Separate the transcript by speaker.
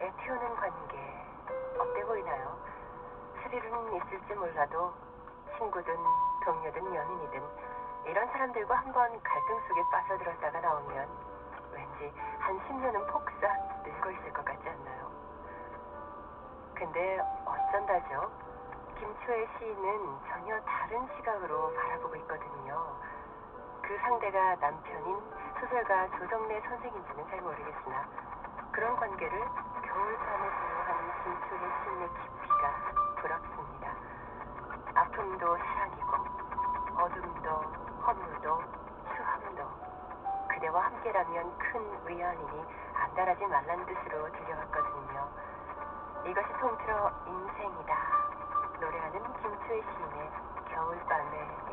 Speaker 1: 애피우는 관계 어때 보이나요? 스릴은 있을지 몰라도 친구든 동료든 연인이든 이런 사람들과 한번 갈등 속에 빠져들었다가 나오면 왠지 한 10년은 폭삭 늙어 있을 것 같지 않나요? 근데 어쩐다죠? 김초의 시인은 전혀 다른 시각으로 바라보고 있거든요. 그 상대가 남편인 소설가 조정래 선생인지는 잘 그런 관계를 겨울 밤에 조용한 김초의 시인의 깊이가 부럽습니다. 아픔도 사랑이고 어둠도 허물도 추함도 그대와 함께라면 큰 위안이니 안달하지 말란 뜻으로 들려왔거든요. 이것이 통틀어 인생이다. 노래하는 김초의 시인의 겨울밤에입니다.